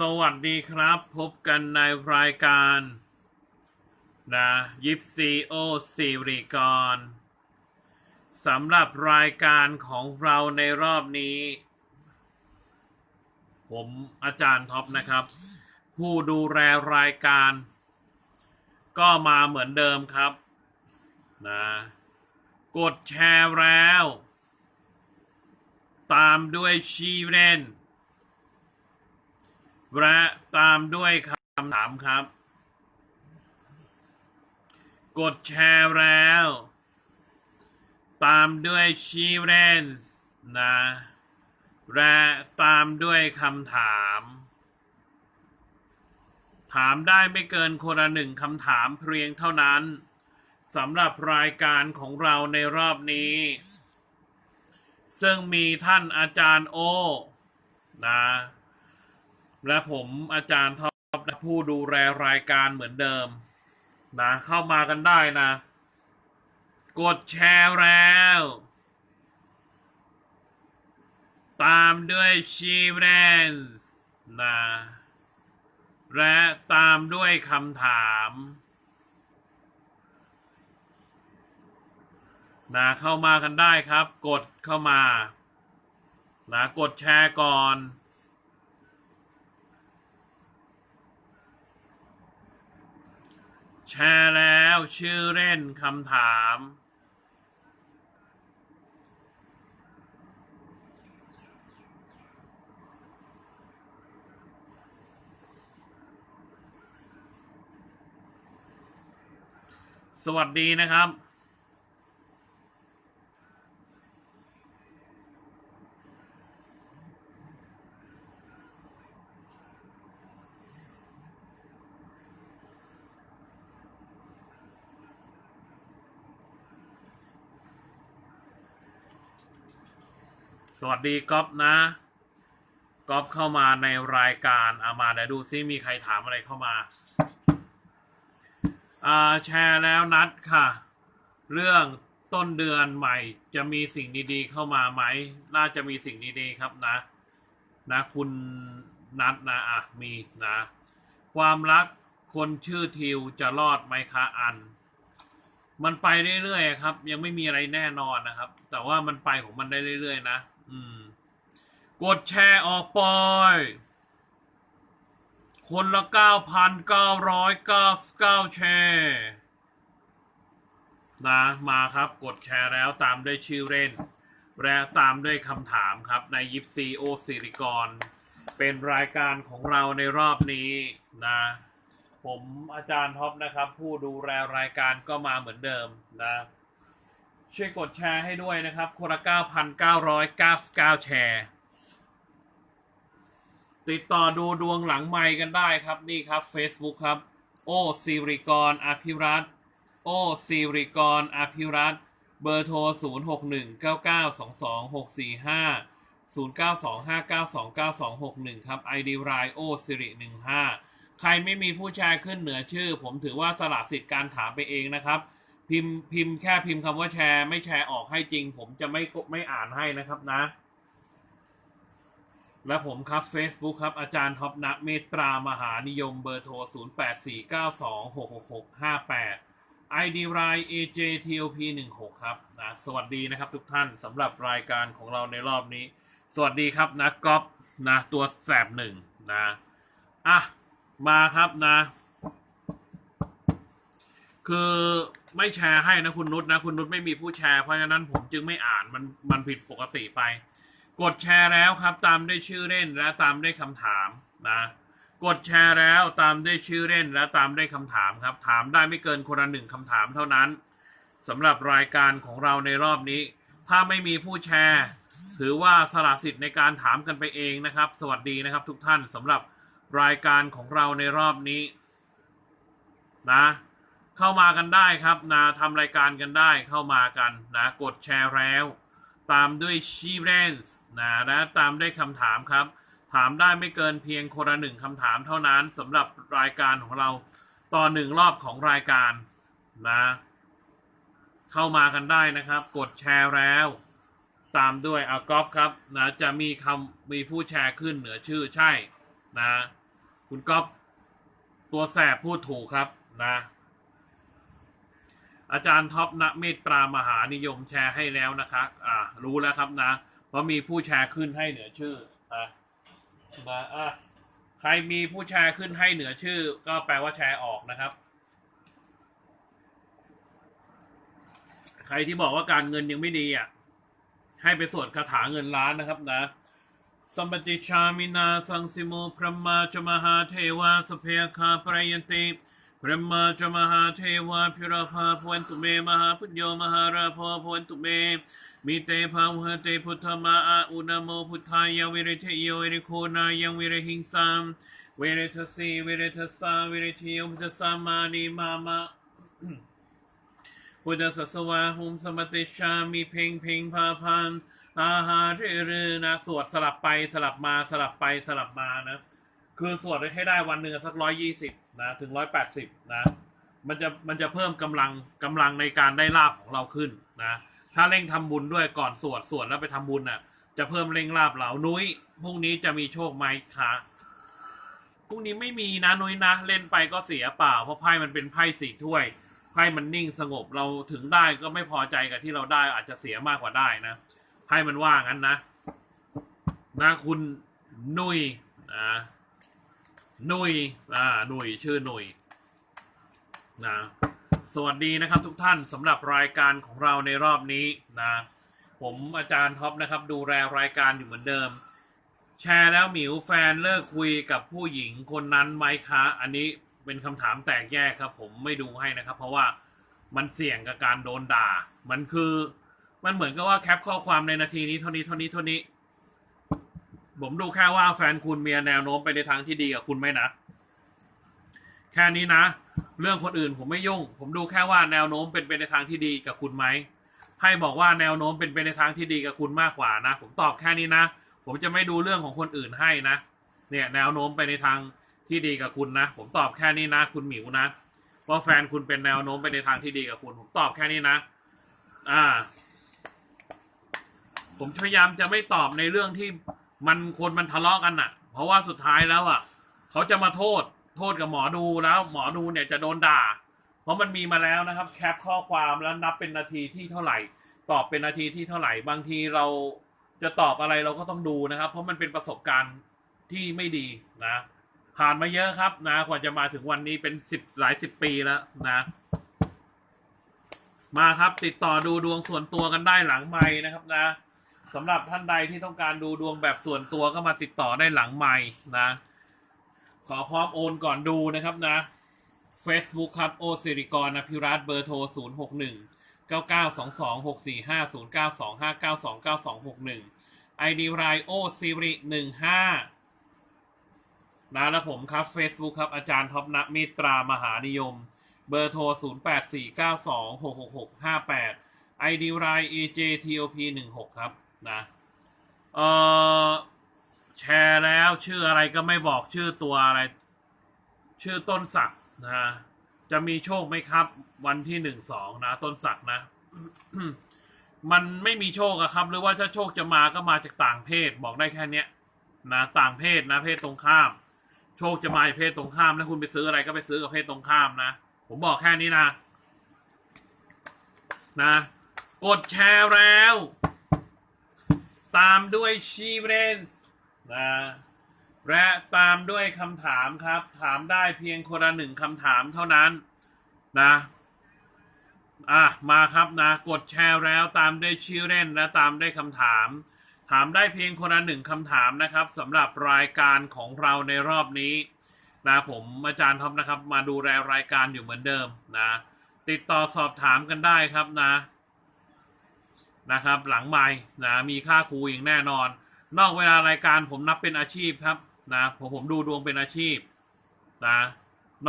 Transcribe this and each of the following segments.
สวัสดีครับ พบกันในรายการนะยิปซีโอซีรีกรสำหรับรายการของเราในรอบนี้ ผมอาจารย์ท็อปนะครับ ผู้ดูแลรายการ ก็มาเหมือนเดิมครับนะกดแชร์แล้ว ตามด้วยชีเรน และตามด้วยคำถามครับ กดแชร์แล้ว ตามด้วยชีเรนส์นะและตามด้วยคำถาม ถามได้ไม่เกินคนละหนึ่งคำถามเพียงเท่านั้นสำหรับรายการของเราในรอบนี้ ซึ่งมีท่านอาจารย์โอ นะ และผมอาจารย์ท็อปและผู้ดูแลรายการเหมือนเดิม นะ เข้ามากันได้นะ กดแชร์แล้ว ตามด้วยชีเรนส์นะ และตามด้วยคำถามนะเข้ามากันได้ครับ กดเข้ามานะกดแชร์ก่อน แชร์แล้วชื่อเล่นคำถาม สวัสดีนะครับ วัสดีก๊อฟนะก๊อฟเข้ามาในรายการอามาเดี๋ยวดูซิมีใครถามอะไรเข้ามาอ่าแชร์แล้วนัดค่ะ เรื่องต้นเดือนใหม่ จะมีสิ่งดีๆเข้ามาไหม น่าจะมีสิ่งดีๆครับนะ นะคุณนัดนะอะมีนะ ความรักคนชื่อทิวจะรอดไหมคะอัน มันไปเรื่อยๆครับ ยังไม่มีอะไรแน่นอนนะครับ แต่ว่ามันไปของมันได้เรื่อยๆนะ กดแชร์ออกไป คนละเก้าพันเก้าร้อยเก้าเก้าแชร์นะมาครับกดแชร์แล้วตามด้วยชื่อเล่น และตามด้วยคำถามครับในยิปซีโอซิริกร เป็นรายการของเราในรอบนี้นะผมอาจารย์ท็อปนะครับ ผู้ดูแลรายการก็มาเหมือนเดิมนะช่วยกดแชร์ให้ด้วยนะครับคนละ9,999 แชร์ ติดต่อดูดวงหลังไมค์กันได้ครับนี่ครับ Facebook ครับ โอซิริกรอภิรัตโอซิริกรอภิรัตเบอร์โทร 0619922645 0925929261 ครับ ID รายโอซิริ15 ใครไม่มีผู้ชร์ขึ้นเหนือชื่อ ผมถือว่าสละสิทธิ์การถามไปเองนะครับ พิมพ์พิมพ์แค่พิมพ์คำว่าแชร์ ไม่แชร์ออกให้จริง ผมจะไม่ไม่อ่านให้นะครับนะ และผมครับ Facebook ครับ อาจารย์ท็อปนะเมตตามหานิยมเบอร์โทร 0849266658 ID ราย AJTOP16 ครับนะสวัสดีนะครับทุกท่านสำหรับรายการของเราในรอบนี้ สวัสดีครับนะก๊อฟนะตัวแสบหนึ่งนะอะ มาครับนะ คือไม่แชร์ให้นะคุณนุชนะ คุณนุชไม่มีผู้แชร์เพราะฉะนั้นผมจึงไม่อ่านมันมันผิดปกติไป กดแชร์แล้วครับตามได้ชื่อเล่นและตามได้คำถามนะกดแชร์แล้วตามได้ชื่อเล่นและตามได้คำถามครับ ถามได้ไม่เกินคนละหนึ่งคำถามเท่านั้นสำหรับรายการของเราในรอบนี้ ถ้าไม่มีผู้แชร์ ถือว่าสละสิทธิ์ในการถามกันไปเองนะครับ สวัสดีนะครับทุกท่านสำหรับรายการของเราในรอบนี้นะเข้ามากันได้ครับนะทำรายการกันได้เข้ามากันนะ กดแชร์แล้ว ตามด้วยชีเรนส์นะและตามด้วยคำถามครับ ถามได้ไม่เกินเพียงคนละหนึ่งคำถามเท่านั้นสำหรับรายการของเราต่อหนึ่งรอบของรายการนะเข้ามากันได้นะครับ กดแชร์แล้ว ตามด้วยอาก๊อฟครับนะจะมีคำมีผู้แชร์ขึ้นเหนือชื่อใช่นะ คุณก๊อฟตัวแสบพูดถูกครับนะ อาจารย์ท็อปณเมตตรามหานิยมแชร์ให้แล้วนะครับอ่า รู้แล้วครับนะว่ามีผู้แชร์ขึ้นให้เหนือชื่ออะนะอะใครมีผู้แชร์ขึ้นให้เหนือชื่อ ก็แปลว่าแชร์ออกนะครับ ใครที่บอกว่าการเงินยังไม่ดีอะ ให้ไปสวดคาถาเงินล้านนะครับนะสัมปติชามินาสังสิโมพระมาจมหาเทวาสเพคาปรยันติ พระมาจมหาเทวาพิราภาพวนตุเมมหาพุทโยมหาราภพวนตุเมมิเตภาวะเตพุทธมาอาอุณโมพุทธายวิริเทโยวิริโคนายังวิริหิงสัมเวเรทสีวิริทสาเวริทิโยพุทธสามานิมามะพุทธศาสวาหุมสมติชามีเพลงเพลงพาพันอาหารเรือนะสวดสลับไปสลับมาสลับไปสลับมานะ คือสวดให้ได้วันหนึ่งสักร้อยยี่สิบนะถึงร้อยแปดสิบนะ มันจะมันจะเพิ่มกำลังกำลังในการได้ลาบของเราขึ้นนะ ถ้าเร่งทำบุญด้วยก่อนสวดสวดแล้วไปทำบุญน่ะ จะเพิ่มเร่งลาบเหล่านุ้ยพรุ่งนี้จะมีโชคไหมคะพรุ่งนี้ไม่มีนะนุ้ยนะ เล่นไปก็เสียเปล่า เพราะไพ่มันเป็นไพ่สี่ถ้วยไพ่มันนิ่งสงบเราถึงได้ก็ไม่พอใจกับที่เราได้อาจจะเสียมากกว่าได้นะไพ่มันว่างั้นนะนะคุณนุยนะ นุยอ่านุยชื่อนุยนะสวัสดีนะครับทุกท่านสำหรับรายการของเราในรอบนี้นะผมอาจารย์ท็อปนะครับ ดูแลรายการอยู่เหมือนเดิม แชร์แล้วหมิวแฟนเลิกคุยกับผู้หญิงคนนั้นไหมคะ อันนี้เป็นคำถามแตกแยกครับ ผมไม่ดูให้นะครับ เพราะว่ามันเสี่ยงกับการโดนด่า มันคือ มันเหมือนกับว่าแคปข้อความในนาทีนี้เท่านี้เท่านี้เท่านี้ ผมดูแค่ว่าแฟนคุณมีแนวโน้มไปในทางที่ดีกับคุณไหมนะ แค่นี้นะ เรื่องคนอื่นผมไม่ยุ่ง ผมดูแค่ว่าแนวโน้มเป็นไปในทางที่ดีกับคุณไหมให้บอกว่าแนวโน้มเป็นไปในทางที่ดีกับคุณมากกว่านะ ผมตอบแค่นี้นะ ผมจะไม่ดูเรื่องของคนอื่นให้นะ เนี่ยแนวโน้มไปในทางที่ดีกับคุณนะ ผมตอบแค่นี้นะ คุณหมิวนะว่าแฟนคุณเป็นแนวโน้มไปในทางที่ดีกับคุณ ผมตอบแค่นี้นะ อ่า ผมพยายามจะไม่ตอบในเรื่องที่ มันคนมันทะเลาะกันอะ เพราะว่าสุดท้ายแล้วอะเขาจะมาโทษโทษกับหมอดูแล้ว หมอดูเนี่ยจะโดนด่า เพราะมันมีมาแล้วนะครับ แคปข้อความแล้วนับเป็นนาทีที่เท่าไหร่ ตอบเป็นนาทีที่เท่าไหร่ บางทีเราจะตอบอะไรเราก็ต้องดูนะครับ เพราะมันเป็นประสบการณ์ที่ไม่ดีนะ ผ่านมาเยอะครับนะกว่าจะมาถึงวันนี้เป็นสิบหลายสิบปีแล้วนะ มาครับติดต่อดูดวงส่วนตัวกันได้หลังไม้นะครับนะ สำหรับท่านใดที่ต้องการดูดวงแบบส่วนตัวก็มาติดต่อได้หลังไม้นะ ขอพร้อมโอนก่อนดูนะครับนะ Facebook ครับโอสิริกรอภิรัตเบอร์โทร 0 6 1 9 9 2 2 6 4 5 0 9 2 5 9 2 9 2 6 1 ID รายโอซิริ15นะแล้วผมครับ Facebook ครับอาจารย์ท็อปนักมิตรามหานิยม เบอร์โทร 0 8 4 9 2 6 6 6 5 8 ID ราย EJTOP 16 ครับ นะเออแชร์แล้วชื่ออะไรก็ไม่บอกชื่อตัวอะไร ชื่อต้นศักดนะจะมีโชคไหมครับ วันที่หนึ่งสองนะ ต้นศักนะ มันไม่มีโชคอะครับ หรือว่าถ้าโชคจะมาก็มาจากต่างเพศบอกได้แค่เนี้ยนะต่างเพศนะเพศตรงข้าม โชคจะมาจากเพศตรงข้ามแล้วคุณไปซื้ออะไรก็ไปซื้อกับเพศตรงข้ามนะ ผมบอกแค่นี้นะ นะ กดแชร์แล้ว ตามด้วยชีเรนส์นะและตามด้วยคำถามครับ ถามได้เพียงคนละหนึ่งคำถามเท่านั้นนะอะมาครับนะกดแชร์แล้วตามด้วยชื่อเล่นและตามด้วยคำถาม ถามได้เพียงคนละหนึ่งคำถามนะครับสำหรับรายการของเราในรอบนี้นะผมอาจารย์ท็อปนะครับ มาดูแลรายการอยู่เหมือนเดิมนะ ติดต่อสอบถามกันได้ครับนะ นะครับ หลังไม้นะมีค่าครูอย่างแน่นอน นอกเวลารายการผมนับเป็นอาชีพครับนะผมผมดูดวงเป็นอาชีพนะ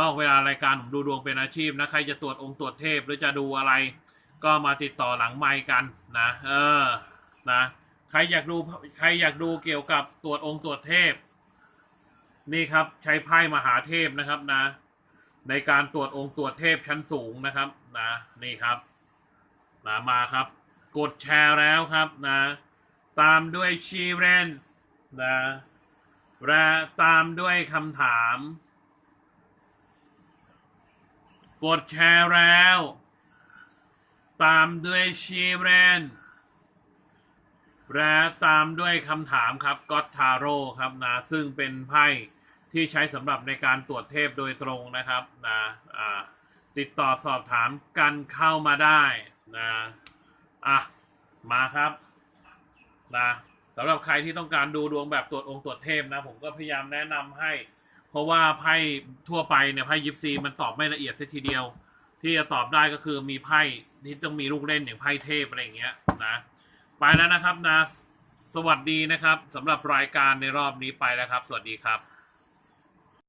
นอกเวลารายการผมดูดวงเป็นอาชีพนะใครจะตรวจองค์ตรวจเทพหรือจะดูอะไร ก็มาติดต่อหลังไมค์กันนะเออนะใครอยากดูใครอยากดูเกี่ยวกับตรวจองค์ตรวจเทพ นี่ครับใช้ไพ่มหาเทพนะครับนะ ในการตรวจองค์ตรวจเทพชั้นสูงนะครับนะนี่ครับนะมาครับ กดแชร์แล้วครับนะ ตามด้วยชีเรนส์นะและตามด้วยคำถาม กดแชร์แล้ว ตามด้วยชีเรนและตามด้วยคำถามครับก็ตทาโร่ครับนะ ซึ่งเป็นไพ่ที่ใช้สำหรับในการตรวจเทพโดยตรงนะครับนะอ่าติดต่อสอบถามกันเข้ามาได้นะ อะ มาครับนะสำหรับใครที่ต้องการดูดวงแบบตรวจองค์ตรวจเทพนะ ผมก็พยายามแนะนำให้ เพราะว่าไพ่ทั่วไปเนี่ยไพ่ยิปซีมันตอบไม่ละเอียดสัทีเดียว ที่จะตอบได้ก็คือมีไพ่ที่ต้องมีลูกเล่นอย่างไพ่เทพอะไรอย่างเงี้ยนะไปแล้วนะครับนะสวัสดีนะครับสำหรับรายการในรอบนี้ไปแล้วครับ สวัสดีครับ